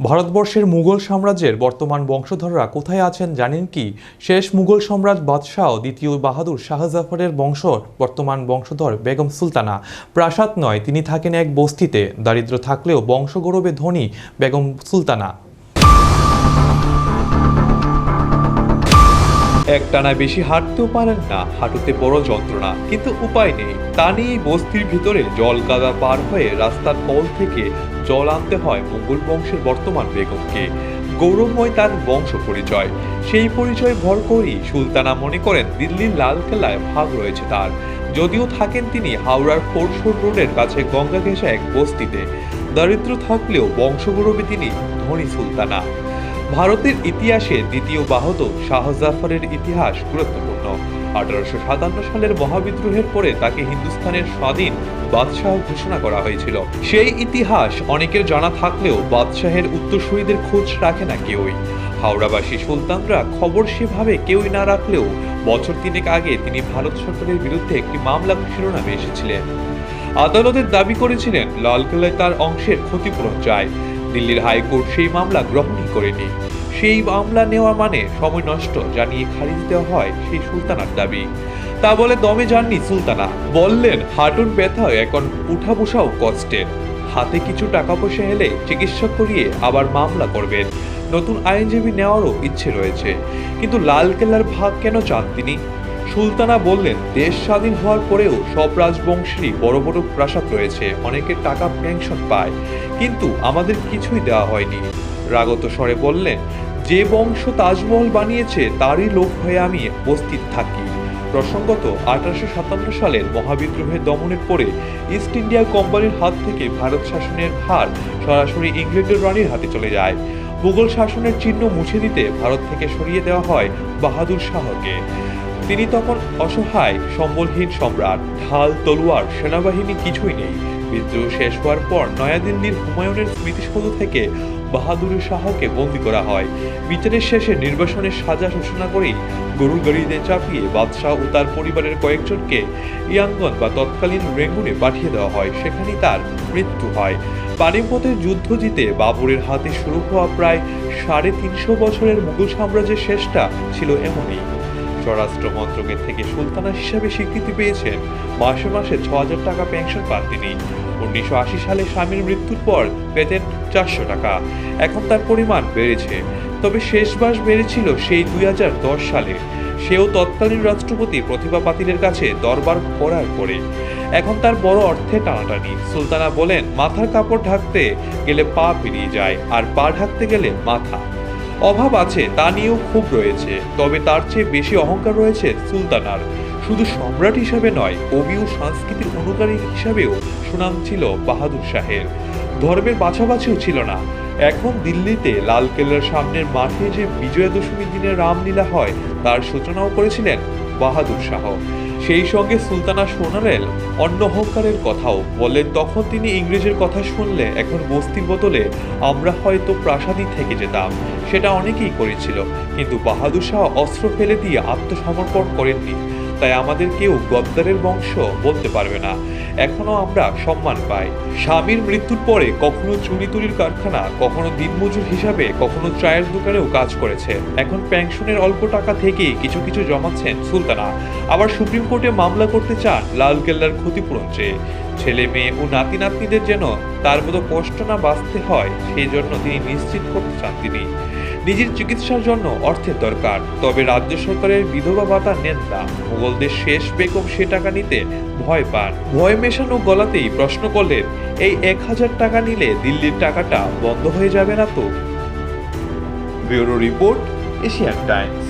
ভারতবর্ষের মুঘল সাম্রাজ্যের বর্তমান বংশধররা কোথায় আছেন জানেন কি? শেষ মুঘল সম্রাট বাদশাহ দ্বিতীয় বাহাদুর শাহজাফরের বংশ, বর্তমান বংশধর বেগম সুলতানা। প্রাসাদ নয়, তিনি থাকেন এক বস্তিতে। দারিদ্র থাকলেও বংশগৌরবে ধনী বেগম সুলতানা। একটানা বেশি হাঁটতেও পারেন না, হাঁটুতে বড় যন্ত্রণা। কিন্তু উপায় নেই। তা নিয়েই বস্তির ভিতরে জল কাদা পার হয়ে রাস্তার কল থেকে জল আনতে হয় মুঘল বংশের বর্তমান বেগমকে। গৌরবময় তার বংশ পরিচয়। সেই পরিচয় ভর করেই সুলতানা মনে করেন দিল্লির লালকেল্লায় ভাগ রয়েছে তার। যদিও থাকেন তিনি হাওড়ার ফোরশোর রোডের কাছে গঙ্গা ঘেঁষা এক বস্তিতে। দারিদ্র থাকলেও বংশগৌরবে তিনি ধনী সুলতানা। ভারতের ইতিহাসে দ্বিতীয় বাহাদুর শাহজাফরের ইতিহাস গুরুত্বপূর্ণ। আঠারোশো সাতান্ন সালের মহাবিদ্রোহের পরে তাকে হিন্দুস্তানের স্বাধীন বাদশাহ ঘোষণা করা হয়েছিল। সেই ইতিহাস অনেকের জানা থাকলেও বাদশাহের উত্তরসূরিদের খোঁজ রাখে না কেউই। হাওড়াবাসী সুলতানরা খবর সেভাবে কেউই না রাখলেও বছর তিনেক আগে তিনি ভারত সরকারের বিরুদ্ধে একটি মামলা শিরোনামে এসেছিলেন। আদালতের দাবি করেছিলেন, লালকেল্লায় তার অংশের ক্ষতিপূরণ চায় দিল্লির হাইকোর্ট সেই মামলা গ্রহণই করেনি। সেই মামলা নেওয়া মানে সময় নষ্ট জানিয়ে খারিজ দেওয়া হয় সেই সুলতানার দাবি। তা বলে দমে যাননি সুলতানা। বললেন, হাঁটুর ব্যথা এখন উঠা বসাও কষ্টের। হাতে কিছু টাকা পয়সা এলে চিকিৎসা করিয়ে আবার মামলা করবেন। নতুন আইনজীবী নেওয়ারও ইচ্ছে রয়েছে। কিন্তু লালকেল্লার ভাগ কেন চান তিনি? সুলতানা বললেন, দেশ স্বাধীন হওয়ার পরেও সব রাজবংশেরই বড় বড় প্রাসাদ রয়েছে। অনেকের টাকা পেনশন পায়। কিন্তু আমাদের কিছুই দেওয়া হয়নি। রাগত স্বরে বললেন, যে বংশ তাজমহল বানিয়েছে, তারই লোক হয়ে আমি উপস্থিত থাকি। প্রসঙ্গত, আঠারোশো সাতান্ন সালের মহাবিদ্রোহের দমনের পরে ইস্ট ইন্ডিয়া কোম্পানির হাত থেকে ভারত শাসনের ভার সরাসরি ইংল্যান্ডের রানীর হাতে চলে যায়। মুঘল শাসনের চিহ্ন মুছে দিতে ভারত থেকে সরিয়ে দেওয়া হয় বাহাদুর শাহকে। তিনি তখন অসহায়, সম্বলহীন সম্রাট, ঢাল তলোয়ার, সেনাবাহিনী কিছুই নেই। বিদ্রোহ শেষ হওয়ার পর নয়াদিল্লির হুমায়ুনের স্মৃতিসৌধ থেকে বাহাদুর শাহকে বন্দী করা হয়। বিচারের শেষে নির্বাসনের সাজা ঘোষণা করেই গরুর গাড়িতে চাপিয়ে বাদশাহ ও তার পরিবারের কয়েকজনকে ইয়াঙ্গন বা তৎকালীন রেঙ্গুনে পাঠিয়ে দেওয়া হয়। সেখানেই তার মৃত্যু হয়। পানিপথের যুদ্ধ জিতে বাবরের হাতে শুরু হওয়া প্রায় সাড়ে তিনশো বছরের মুঘল সাম্রাজ্যের শেষটা ছিল এমনই। স্বরাষ্ট্র মন্ত্রকের থেকে সুলতানা হিসাবে স্বীকৃতি পেয়েছেন। মাসে মাসে ছ হাজার টাকা পেনশন পান তিনি। উনিশশো আশি সালে স্বামীর মৃত্যুর পর পেতেন চারশো টাকা। এখন তার পরিমাণ বেড়েছে। তবে শেষবাস বেড়েছিল সেই দুই হাজার দশ সালে। সেও তৎকালীন রাষ্ট্রপতি প্রতিভা পাতিলের কাছে দরবার করার পরে। এখন তার বড় অর্থে টানাটানি। সুলতানা বলেন, মাথার কাপড় ঢাকতে গেলে পা পেরিয়ে যায়, আর পা ঢাকতে গেলে মাথা। অভাব আছে, তা নিয়েও খুব রয়েছে। তবে তার চেয়ে বেশি অহংকার রয়েছে সুলতানার। শুধু সম্রাট হিসাবে নয়, কবি ও সাংস্কৃতিক অনুকারী হিসাবেও সুনাম ছিল বাহাদুর শাহের। ধর্মের বাছাবাছিও ছিল না। এখন দিল্লিতে লালকেল্লার সামনের মাঠে যে বিজয়া দশমীর দিনে রামলীলা হয়, তার সূচনাও করেছিলেন বাহাদুর শাহ। সেই সঙ্গে সুলতানা শোনালেন অন্য অহংকারের কথাও বললেন, তখন তিনি ইংরেজের কথা শুনলে এখন বস্তির বদলে আমরা হয়তো প্রাসাদই থেকে যেতাম। সেটা অনেকেই করেছিল, কিন্তু বাহাদুর শাহ অস্ত্র ফেলে দিয়ে আত্মসমর্পণ করেননি। তাই আমাদের কেউ গদ্দারের বংশ বলতে পারবে না। এখনও আমরা সম্মান পাই। স্বামীর মৃত্যুর পরে কখনো চুরি তুরির কারখানা, কখনো দিনমজুর হিসাবে, কখনো চায়ের দোকানেও কাজ করেছে। এখন পেনশনের অল্প টাকা থেকেই কিছু কিছু জমাচ্ছেন সুলতানা। আবার সুপ্রিম কোর্টে মামলা করতে চান লালকেল্লার ক্ষতিপূরণ চেয়ে। ছেলে মেয়ে ও নাতি নাতনিদের যেন তার মতো কষ্ট না বাঁচতে হয়, সেই জন্য তিনি নিশ্চিত করতে চান তিনি। নিজের চিকিৎসার জন্য অর্থের দরকার। তবে রাজ্য সরকারের বিধবা ভাতা নেন না। মুঘলদের শেষ বেগম সে টাকা নিতে ভয় পান। ভয় মেশানো গলাতেই প্রশ্ন করলেন, এই এক হাজার টাকা নিলে দিল্লির টাকাটা বন্ধ হয়ে যাবে না তো? Bureau report Asian Times.